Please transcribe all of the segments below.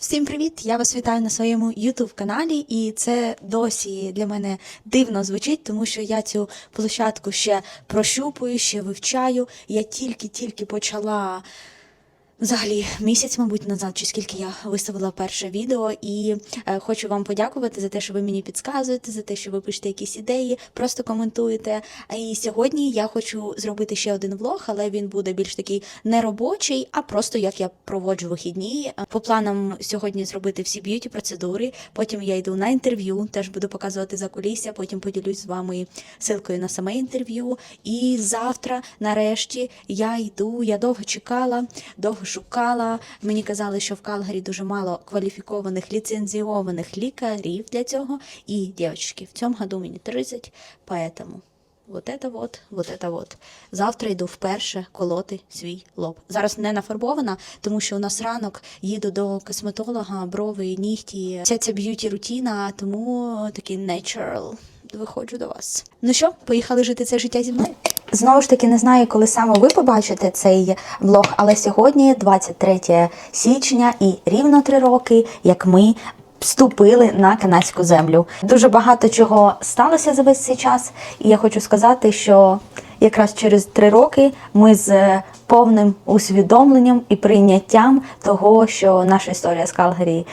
Всім привіт! Я вас вітаю на своєму youtube каналі, і це досі для мене дивно звучить, тому що я цю площадку ще прощупую, ще вивчаю. Я тільки-тільки почала. Взагалі, місяць, мабуть, назад, чи скільки я виставила перше відео, і е, хочу вам подякувати за те, що ви мені підказуєте, за те, що ви пишете якісь ідеї, просто коментуєте. І сьогодні я хочу зробити ще один влог, але він буде більш такий не робочий, а просто як я проводжу вихідні. По планам сьогодні зробити всі б'юті процедури. Потім я йду на інтерв'ю, теж буду показувати за кулісся, потім поділюсь з вами силкою на саме інтерв'ю. І завтра, нарешті, я йду. Я довго чекала, довго шукала. Мені казали, що в Калгарі дуже мало кваліфікованих ліцензіованих лікарів для цього. І, дівчатки, в цьому году мені 30, поэтому вот это вот, вот это вот. Завтра йду вперше колоти свій лоб. Зараз не нафарбована, тому що у нас ранок їду до косметолога, брови, нігті. Вся ця б'юті рутіна, тому такий natural. Виходжу до вас. Ну що, поїхали жити це життя зі мною? Знову ж таки, не знаю, коли саме ви побачите цей влог, але сьогодні 23 січня і рівно три роки, як ми вступили на канадську землю. Дуже багато чого сталося за весь цей час, і я хочу сказати, що якраз через три роки ми з повним усвідомленням і прийняттям того, що наша історія з Калгарі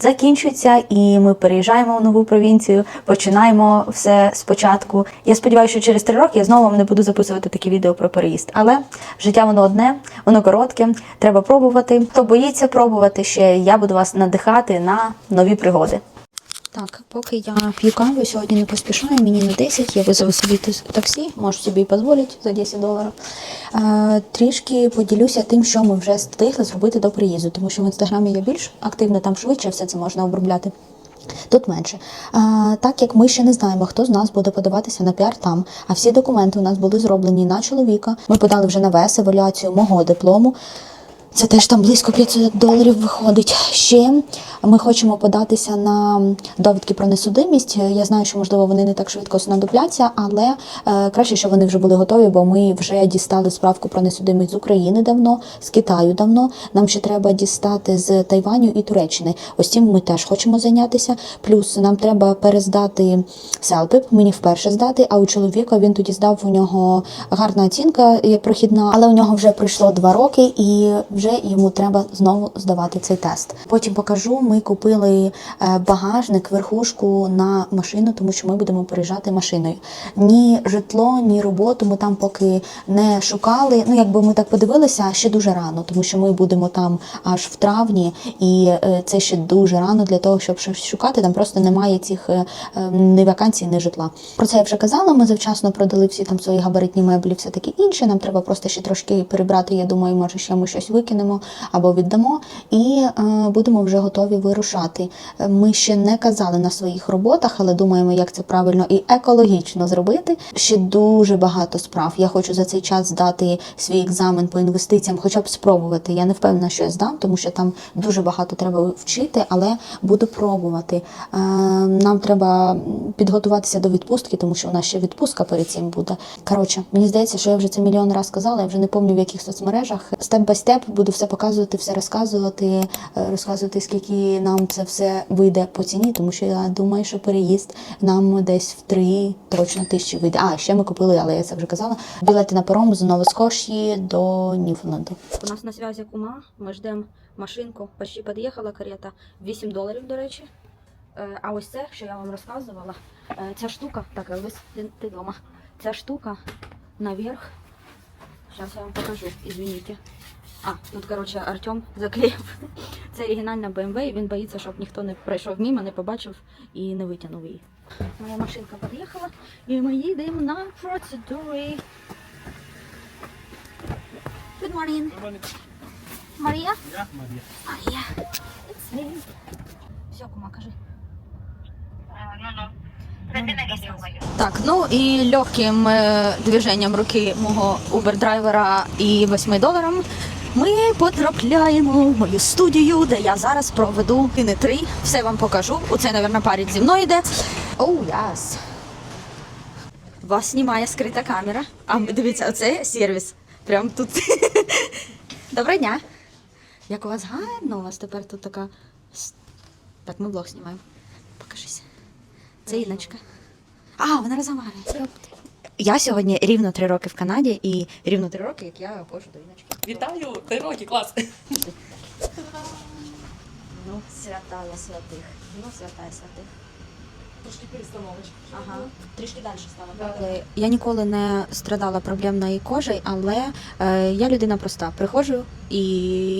закінчується, і ми переїжджаємо в нову провінцію, починаємо все спочатку. Я сподіваюся, що через три роки я знову вам не буду записувати такі відео про переїзд. Але життя воно одне, воно коротке, треба пробувати. Хто боїться пробувати ще, я буду вас надихати на нові пригоди. Так, поки я п'ю каву, сьогодні не поспішаю, мені на 10, я визову собі таксі, можу собі дозволити за 10 доларів. Е, трішки поділюся тим, що ми вже встигли зробити до приїзду, тому що в інстаграмі я більш активна, там швидше все це можна обробляти. Тут менше. А, так як ми ще не знаємо, хто з нас буде подаватися на піар там, а всі документи у нас були зроблені на чоловіка. Ми подали вже на ВЕС евалюацію мого диплому. Це теж там близько 500 доларів виходить. Ще ми хочемо податися на довідки про несудимість. Я знаю, що можливо вони не так швидко знадобляться, але е, краще, що вони вже були готові, бо ми вже дістали справку про несудимість з України давно, з Китаю давно. Нам ще треба дістати з Тайваню і Туреччини. Ось цим ми теж хочемо зайнятися. Плюс нам треба перездати селпип, мені вперше здати. А у чоловіка він тоді здав у нього гарна оцінка є прохідна, але у нього вже пройшло два роки, і вже йому треба знову здавати цей тест. Потім покажу. Ми купили е, багажник, верхушку на машину, тому що ми будемо переїжджати машиною. Ні житло, ні роботу ми там поки не шукали. Ну, якби ми так подивилися, ще дуже рано, тому що ми будемо там аж в травні, і е, це ще дуже рано для того, щоб щось шукати. Там просто немає цих е, ні вакансій, ні житла. Про це я вже казала. Ми завчасно продали всі там свої габаритні меблі, все таке інше. Нам треба просто ще трошки перебрати. Я думаю, може ще ми щось викинемо або віддамо, і е, будемо вже готові вирушати. Е, Ми ще не казали на своїх роботах, але думаємо, як це правильно і екологічно зробити. Ще дуже багато справ. Я хочу за цей час здати свій екзамен по інвестиціям, хоча б спробувати. Я не впевнена, що я здам, тому що там дуже багато треба вчити, але буду пробувати. Е, Нам треба підготуватися до відпустки, тому що у нас ще відпустка перед цим буде. Коротше, мені здається, що я вже це мільйон разів казала, я вже не пам'ятаю в яких соцмережах. Степ бай степ буду все показувати, все розказувати, е, розказувати, скільки нам це все вийде по ціні, тому що я думаю, що переїзд нам десь в три точно тисячі вийде. А ще ми купили, але я це вже казала. Білети на паром з Новоскошії до Ньюфленду. У нас на связі кума, ми ждемо машинку, почти під'їхала карета, 8 доларів, до речі. Е, А ось це, що я вам розказувала, е, ця штука, так, Елвіс, ти вдома. Ця штука наверх. Зараз я вам покажу, извините. А, тут, коротше, Артем заклеїв. Це оригінальна BMW, і він боїться, щоб ніхто не пройшов мимо, не побачив і не витягнув її. Моя машинка під'їхала, і ми їдемо на процедури. Good morning. Марія? Я Марія. Марія. It's me. Все, кума, кажи. Так, ну і легким е, движенням руки мого Uber-драйвера і 8 доларам ми потрапляємо в мою студію, де я зараз проведу і не три. Все вам покажу. Оце, мабуть, парень зі мною йде. Оу, oh, яс. Вас знімає скрита камера. А дивіться, оце сервіс. Прям тут. Доброго дня. Як у вас гарно, у вас тепер тут така Так, ми влог знімаємо. Покажися. Це Іночка. А, вона розмовляє. Я сьогодні рівно три роки в Канаді і рівно три роки, як я ходжу до Іночки. Вітаю! Три роки, клас! Ну, святая святих. Ну, святая святих. Трошки перестановочка. Ага, трішки далі стала. Я ніколи не страдала проблемною кожею, але е, я людина проста. Приходжу і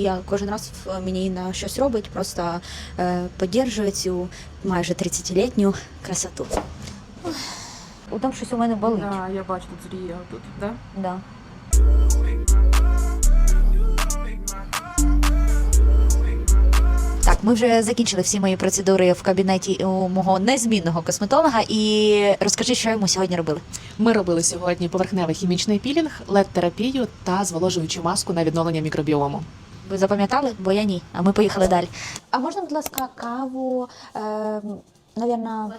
я кожен раз в- мені на щось робить, просто е, підтримує цю майже 30-літню красоту. У тому щось у мене болить. Да, я бачу тут зріє тут, да? Да. Так, ми вже закінчили всі мої процедури в кабінеті у мого незмінного косметолога. І розкажи, що йому сьогодні робили. Ми робили сьогодні поверхневий хімічний пілінг, лед-терапію та зволожуючу маску на відновлення мікробіому. Ви запам'ятали? Бо я ні. А ми поїхали далі. А можна, будь ласка, каву, е, навірно...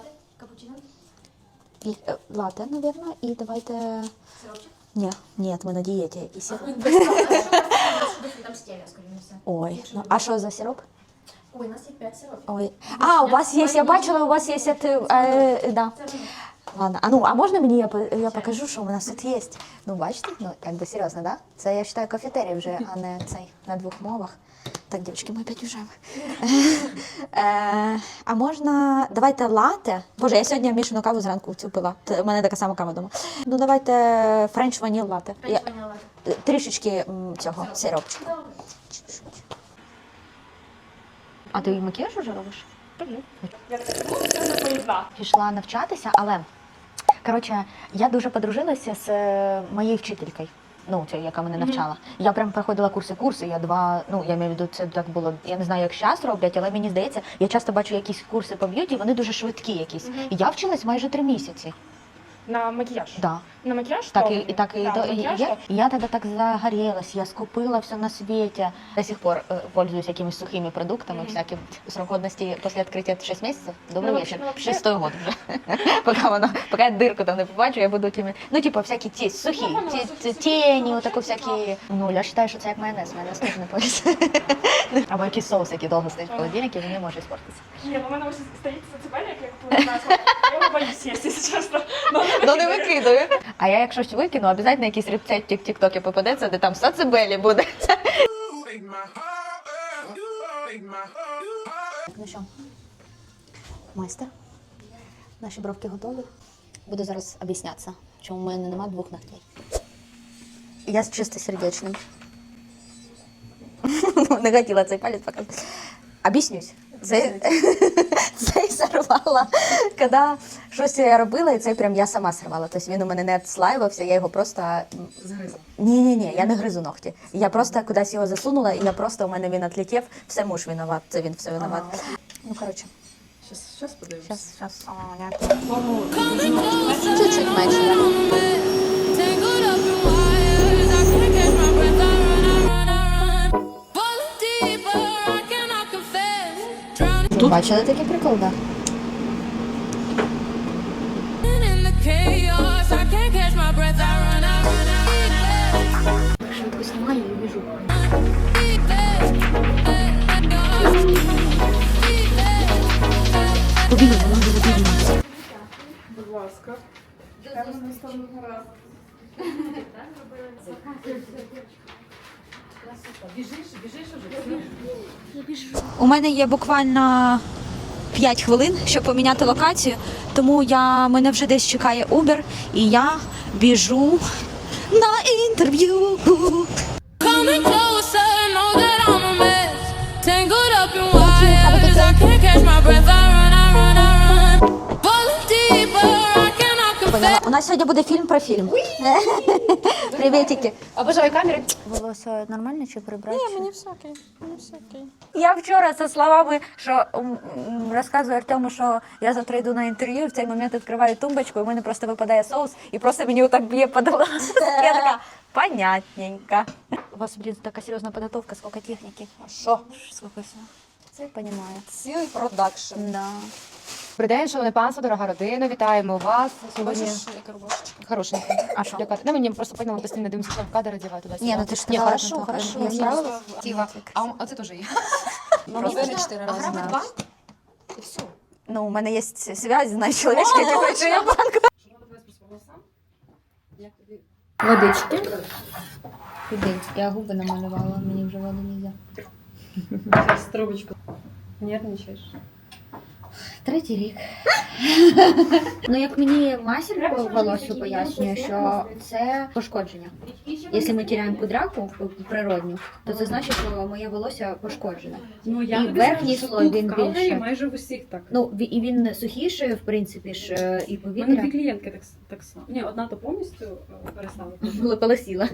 Лате, навірно, і давайте... Сиропчик? Ні, ні, ми на дієті. І сироп. Ой, ну, а що за сироп? Ой, у нас есть 5 сиропов. Ой. А, у вас є, я бачила, у вас є, е, е, да. Ладно, а ну, а можна мені я, я покажу, що у нас тут є? Ну, бачите, ну, як би серйозно, да? Це, я вважаю, кафетерій вже, а не цей, на двох мовах. Так, дівчатки, ми опять уже. Е, а можна, давайте лате. Боже, я сьогодні мішану каву зранку цю пила. У мене така сама кава вдома. Ну, давайте френч ваніл лате. Е, трішечки цього сиропчика. А ти макіяж вже робиш? Пішла навчатися, але коротше, я дуже подружилася з е, моєю вчителькою. Ну, це яка мене навчала. Я прям проходила курси, курси. Я два, ну я маю в виду, це так було. Я не знаю, як зараз роблять, але мені здається, я часто бачу якісь курси по б'юті, вони дуже швидкі якісь. І я вчилась майже три місяці На макияж. Да. На макияж? Так і, что? і так і Да, до на і макияж, я, что? я тогда так загорелась, я скупила все на свете. До сих пор э, пользуюсь якимись сухими продуктами, всяким срок годности после открытия 6 месяцев. Добрый Ну, вечер. вообще- ну, вообще- Шестой год уже. пока воно, пока я дирку там не побачу, я буду тими. Ну, типа, всякі ті, сухі, Ну, ті, сухі, ті, сухі. тіні, отаку всякі. Ну, я вважаю, що це як майонез, майонез теж не поїсть. Або якісь соус, які довго стоять в холодильнику, він не може іспортитися. Не, ну у мене ось стоїть сацепельник, як купила на асфальт. Я його боюсь їсти, якщо чесно. Ну, не викидаю. А я як щось викину, обов'язково якийсь рецепт в тіктокі попадеться, де там сацебелі буде. Ну що, майстер, наші бровки готові. Буду зараз об'яснятися, чому в мене немає двох ногтей. Я з чистосердечним. Не хотіла цей палець показати. Об'яснюсь. Це, це я сорвала, коли щось я робила, і це прям я сама сорвала. Тобто він у мене не відслаювався, я його просто. Ні, ні, ні, я не гризу ногті. Я просто кудись його засунула, і я просто у мене він відлетів, все муж винуват, це він все винуват. Ну, коротше, Щас, щас подивимось. зараз, зараз. Coming Чуть-чуть менше. Drowning Бачили такий прикол, так? Швидко знімаю і біжу. Побігли, вона буде побігли. Будь ласка. У мене є буквально 5 хвилин, щоб поміняти локацію, тому я, мене вже десь чекає Uber, і я біжу на інтерв'ю. Tangled up in wires, I. Поняла. У нас сьогодні буде фільм про фільм. Привітики. Обожаю камери. Волосся нормально чи прибрати? Ні, мені все окей. Мені все окей. Я вчора за словами, що м, м, розказую Артему, що я завтра йду на інтерв'ю, в цей момент відкриваю тумбочку, і в мене просто випадає соус, і просто мені отак б'є по глаз. Я така, понятненько. У вас, блін, така серйозна підготовка, скільки техніки. А що? Скільки всього. Це розумію. Цілий продакшн. Да. Добрий день, шановне панство, дорога родина. Вітаємо вас сьогодні. Бачиш, яка рубашечка? Хорошенько. А що? Яка? Ну, мені просто поняла, постійно дивимося в кадр, одягаю туди. Ні, ну ти ж Ні, сказала, хорошо, що хорошо. я Я. Тіла. А, м- а це теж є. Просто не чотири рази. грами два? І все. Ну, у мене є зв'язь, знаю чоловічка, який працює в банку. Водички. Куди? Я губи намалювала, мені вже воду не можна. Трубочку. Нервничаешь? Третій рік. ну, як мені масір по волосю пояснює, що це пошкодження. Якщо ми тіряємо кудряку природню, то це значить, що моє волосся пошкоджене. Ну, я І верхній слой він більше. майже в усіх так. Ну, і він сухіший, в принципі ж, е, і У мене дві клієнтки так, так само. Ні, одна то повністю е, перестала. Полосіла.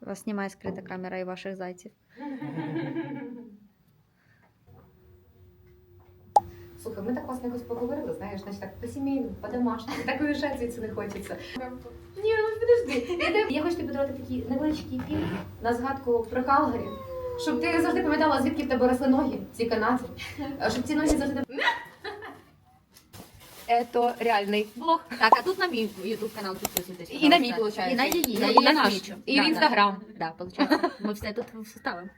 Вас знімає скрита камера і ваших зайців. Слухай, ми так класно якось поговорили, знаєш, значить так по-сімейному, по-домашньому, так уїжджати звідси не хочеться. Ні, ну підожди. Я, хочу тобі подарувати такий невеличкий фільм на згадку про Калгарі, щоб ти завжди пам'ятала, звідки в тебе росли ноги, ці канати, щоб ці ноги завжди... Це реальний блог. Так, а тут на мій ютуб канал підписуйтесь. І на мій, виходить. І на її, І я на. Да, получается. Ми все тут вставимо.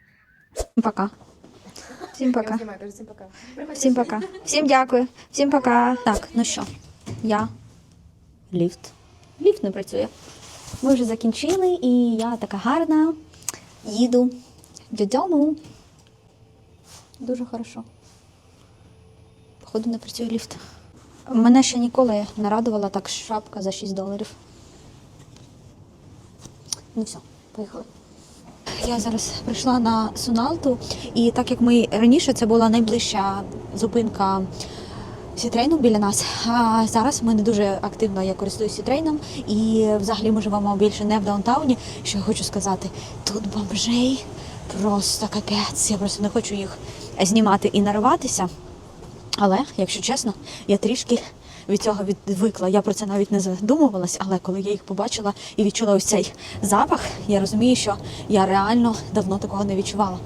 Пока. Всім пока. знімаю, кажу, всім пока. Всім пока. Всім дякую. Всім пока. Так, ну що, я ліфт. Ліфт не працює. Ми вже закінчили, і я така гарна. Їду додому. Дуже хорошо. Походу, не працює ліфт. Мене ще ніколи не радувала так шапка за 6 доларів. Ну все, поїхали. Я зараз прийшла на Суналту, і так як ми раніше це була найближча зупинка Сітрейну біля нас. А зараз ми не дуже активно я користуюся Сітрейном, і взагалі ми живемо більше не в даунтауні. Що я хочу сказати, тут бомжей просто капець. Я просто не хочу їх знімати і нариватися. Але, якщо чесно, я трішки від цього відвикла. Я про це навіть не задумувалась, але коли я їх побачила і відчула ось цей запах, я розумію, що я реально давно такого не відчувала.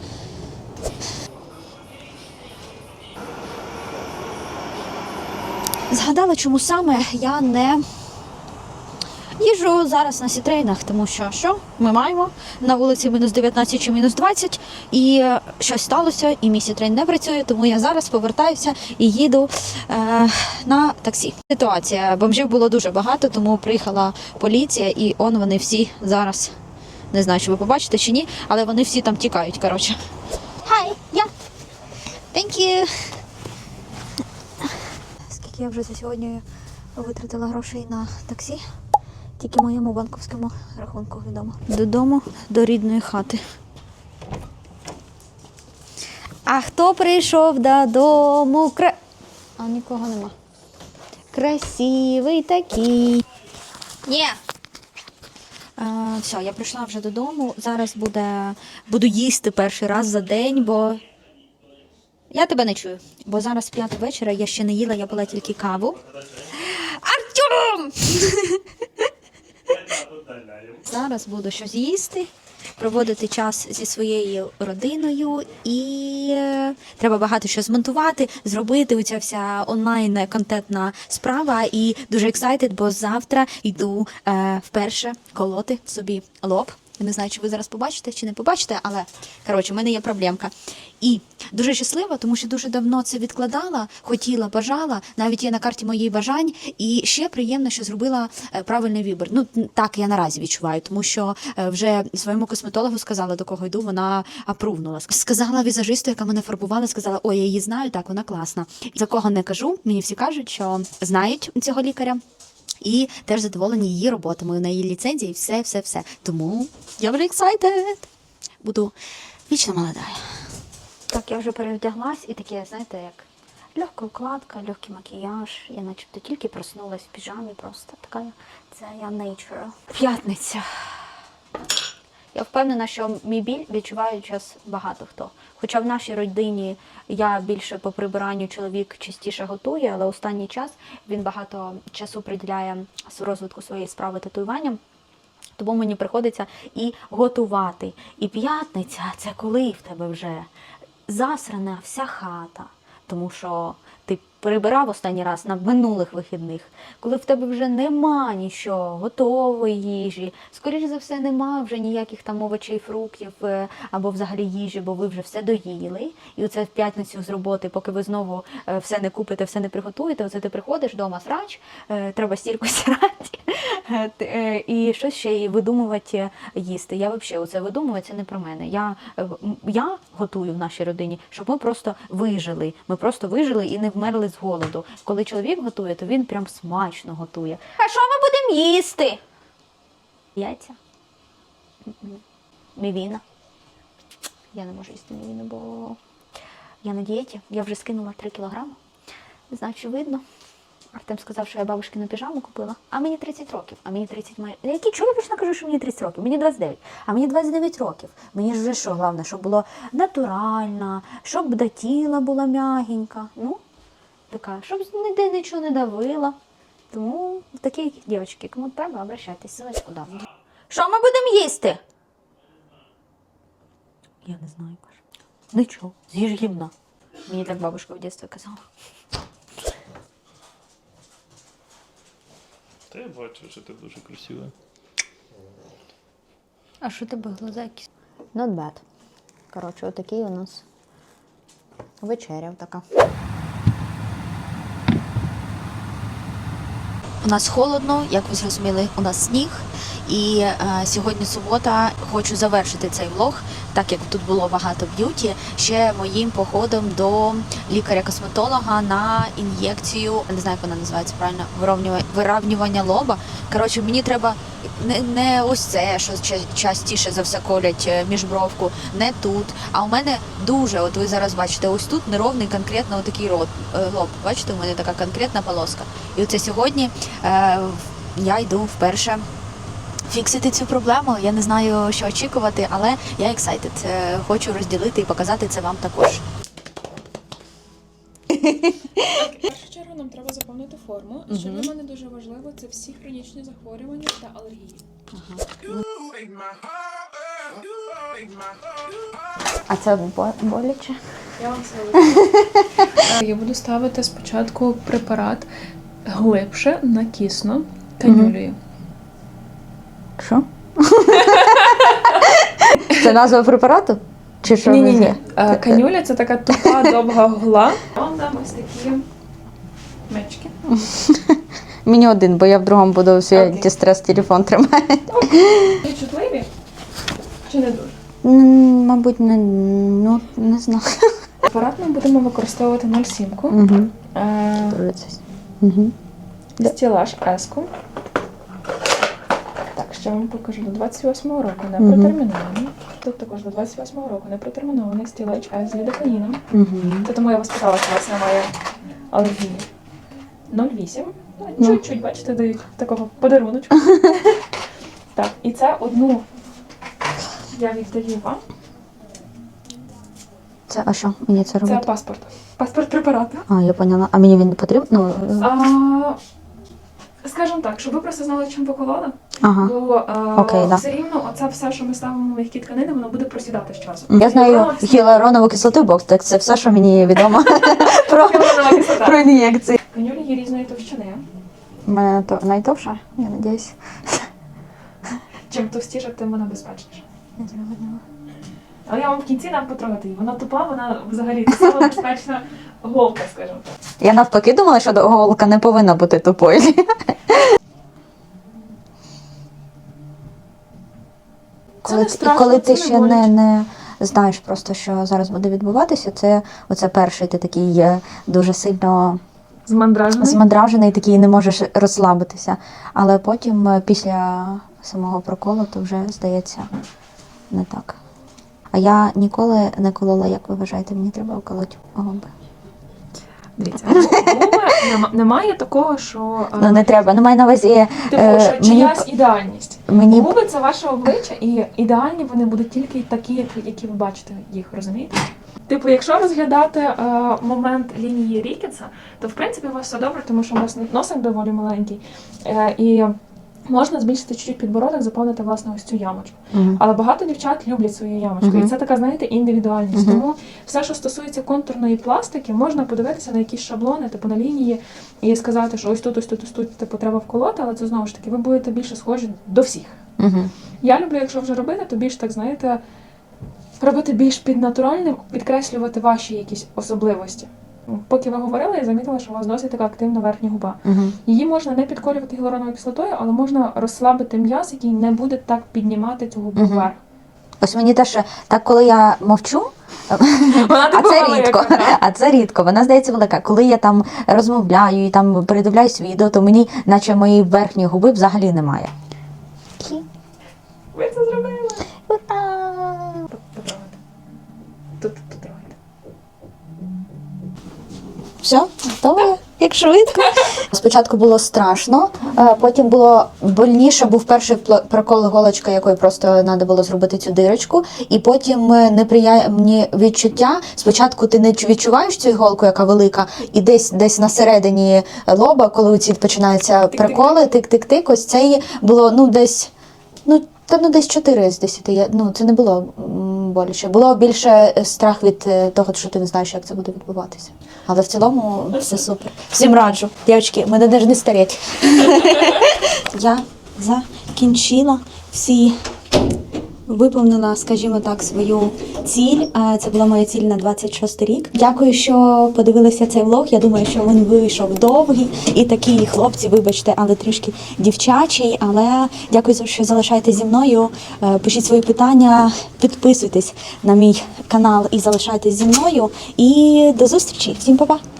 Згадала, чому саме я не їжджу зараз на сітрейнах, тому що що ми маємо на вулиці мінус 19 чи мінус 20, і е, щось сталося, і мій сітрейн не працює, тому я зараз повертаюся і їду е, на таксі. Ситуація бомжів було дуже багато, тому приїхала поліція, і он вони всі зараз. Не знаю, чи ви побачите чи ні, але вони всі там тікають. Коротше. Hi, yeah. Thank you. Скільки я вже за сьогодні витратила грошей на таксі? Тільки моєму банковському рахунку відомо. Додому до рідної хати. А хто прийшов додому? Кра... А нікого нема. Красивий такий. Ні. Все, я прийшла вже додому. Зараз буде, буду їсти перший раз за день, бо я тебе не чую. Бо зараз п'ята вечора, я ще не їла, я пила тільки каву. Артем! Зараз буду щось їсти, проводити час зі своєю родиною, і е, треба багато що змонтувати, зробити. Оця вся онлайн контентна справа. І дуже ексайтед, бо завтра йду е, вперше колоти собі лоб. Не знаю, чи ви зараз побачите чи не побачите, але коротше, в мене є проблемка. І дуже щаслива, тому що дуже давно це відкладала, хотіла, бажала. Навіть є на карті моїх бажань. І ще приємно, що зробила е, правильний вибір. Ну так я наразі відчуваю, тому що е, вже своєму косметологу сказала, до кого йду. Вона апрувнула. Сказала візажисту, яка мене фарбувала, сказала: Ой, я її знаю, так вона класна. За кого не кажу, мені всі кажуть, що знають цього лікаря. І теж задоволені її роботами, на її ліцензії, все, все, все. Тому я вже excited. Буду вічно молода. Так, я вже перевдяглась і таке, знаєте, як легка укладка, легкий макіяж. Я начебто тільки проснулась в піжамі, просто така це я nature. П'ятниця. Я впевнена, що мій біль відчуває час багато хто. Хоча в нашій родині я більше по прибиранню чоловік частіше готує, але останній час він багато часу приділяє розвитку своєї справи татуюванням. Тому мені приходиться і готувати. І п'ятниця це коли в тебе вже засрана вся хата, тому що прибирав останній раз на минулих вихідних, коли в тебе вже нема нічого, готової їжі, скоріш за все, нема вже ніяких там овочей, фруктів е, або взагалі їжі, бо ви вже все доїли. І оце в п'ятницю з роботи, поки ви знову е, все не купите, все не приготуєте, оце ти приходиш вдома срач, е, треба стірку е, і щось ще й видумувати їсти. Я взагалі оце видумую, це не про мене. Я, я готую в нашій родині, щоб ми просто вижили. Ми просто вижили і не вмерли з голоду. Коли чоловік готує, то він прям смачно готує. А що ми будемо їсти? Яйця. Мівіна. Я не можу їсти мівіну, бо я на дієті. Я вже скинула 3 кілограми. Не знаю, чи видно. Артем сказав, що я бабушкину піжаму купила, а мені 30 років, а мені 30 має. Які чого я точно кажу, що мені 30 років? Мені 29. А мені 29 років. Мені ж вже що, головне, щоб було натурально, щоб до тіла була м'ягенька. Ну, така, щоб ніде нічого не давила. Тому такі дівчатки, кому треба, обращайтесь, ссылочку дам. Що ми будемо їсти? Я не знаю, каже. Нічого, з'їж гімна. Мені так бабушка в дитинстві казала. Та я бачу, що ти дуже красива. А що тебе глаза якісь? Not bad. Коротше, отакий у нас вечеря така. У нас холодно, як ви зрозуміли, у нас сніг. І е, сьогодні субота. Хочу завершити цей влог, так як тут було багато б'юті, ще моїм походом до лікаря-косметолога на ін'єкцію, не знаю, як вона називається правильно, виравнювання, виравнювання лоба. Коротше, мені треба не, не ось це, що частіше за все колять е, міжбровку, не тут. А у мене дуже, от ви зараз бачите, ось тут неровний конкретно отакий рот, е, лоб. Бачите, у мене така конкретна полоска. І оце сьогодні е, я йду вперше фіксити цю проблему. Я не знаю, що очікувати, але я excited. Е, Хочу розділити і показати це вам також. В першу чергу нам треба заповнити форму. Що для мене дуже важливо, це всі хронічні захворювання та алергії. А це боляче? Я вам це Я буду ставити спочатку препарат глибше на кисно канюлею. Що? Це назва препарату? Чи що? Ні, ні, ні. Канюля це така тупа довга гла. Вам дам ось такі мечки. Мені один, бо я в другому буду свій Окей. антистрес телефон тримати. Ви чутливі? Чи не дуже? Мабуть, не, ну, не знаю. Препарат ми будемо використовувати 0,7. Угу. Е, Угу. Стілаж еску. Так, ще вам покажу до 28-го року не Мгм. протермінований. Тут також до 28-го року не протермінований стілач С з лідокаїном. Угу. Це тому я вас питала, що у вас немає алергії. 0,8. Ну, Чуть-чуть, бачите, дають такого подаруночку. так, і це одну я віддаю вам. Це, а що мені це Це паспорт. Паспорт препарату. А, я поняла. А мені він не потрібен? Ну, А, скажімо так, щоб ви просто знали, чим поколола. ага. Бо а, Окей, да. все рівно оце все, що ми ставимо в м'які тканини, воно буде просідати з часом. Я знаю Гіалуронова кислота- гіалуронову кислоту бокс, так це все, що мені відомо про, Гіалуронова кислота. про ін'єкції. Канюлі є різної товщини. У мене то найдовша, я надіюсь. Чим товстіше, тим вона безпечніша. Але я вам в кінці дам потрогати її. Вона тупа, вона взагалі саме безпечна голка, скажімо так. Я навпаки думала, що голка не повинна бути тупою. коли, страшно, коли ти ще не, не знаєш просто, що зараз буде відбуватися, це оце перший ти такий дуже сильно Змандражений. змандражений, такий не можеш розслабитися. Але потім е, після самого проколу то вже здається не так. А я ніколи не колола, як ви вважаєте, мені треба вколоти губи. Дивіться, губи нема- немає такого, що, а, Ну не треба. Ну маю на увазі. типу, е, що мені чиясь ідеальність. мені Губи це ваше обличчя, і ідеальні вони будуть тільки такі, які, які ви бачите їх, розумієте? Типу, якщо розглядати е, момент лінії Рікетса, то в принципі у вас все добре, тому що у вас носик доволі маленький. Е, і Можна збільшити чуть-чуть підбородок, заповнити власне ось цю ямочку. Але багато дівчат люблять свою ямочку. І це така, знаєте, індивідуальність. Мгм. Тому все, що стосується контурної пластики, можна подивитися на якісь шаблони, типу на лінії, і сказати, що ось тут, ось тут, ось тут, типу, треба вколоти, але це знову ж таки, ви будете більше схожі до всіх. Угу. Я люблю, якщо вже робити, то більш так, знаєте, робити більш піднатуральним, підкреслювати ваші якісь особливості. Поки ви говорили, я замітила, що у вас досить така активна верхня губа. Угу. Її можна не підколювати гіалуроновою кислотою, але можна розслабити м'яз, який не буде так піднімати цю губу Мгм. вверх. Ось мені теж так, коли я мовчу, Вона а це велика, рідко. так? А це рідко. Вона здається велика. Коли я там розмовляю і там передивляюсь відео, то мені, наче моєї верхньої губи, взагалі немає. Ви це зробили. Все, готово, як швидко. Спочатку було страшно, е, потім було больніше, був перший прокол голочка, якою просто треба було зробити цю дирочку. І потім е, неприємні відчуття. Спочатку ти не відчуваєш цю іголку, яка велика, і десь десь на середині лоба, коли ці починаються приколи, тик-тик-тик, ось це було ну десь. Ну, та ну десь 4 з 10. Я, ну, це не було боляче. Було більше е, страх від е, того, що ти не знаєш, як це буде відбуватися. Але в цілому все супер. Всім раджу. Дівчатки, мене навіть не стареть. Я закінчила всі. Виповнила, скажімо так, свою ціль. Це була моя ціль на 26 рік. Дякую, що подивилися цей влог. Я думаю, що він вийшов довгий і такий хлопці, вибачте, але трішки дівчачий. Але дякую, що залишаєтесь зі мною. Е, Пишіть свої питання, підписуйтесь на мій канал і залишайтесь зі мною. І до зустрічі. Всім па-па!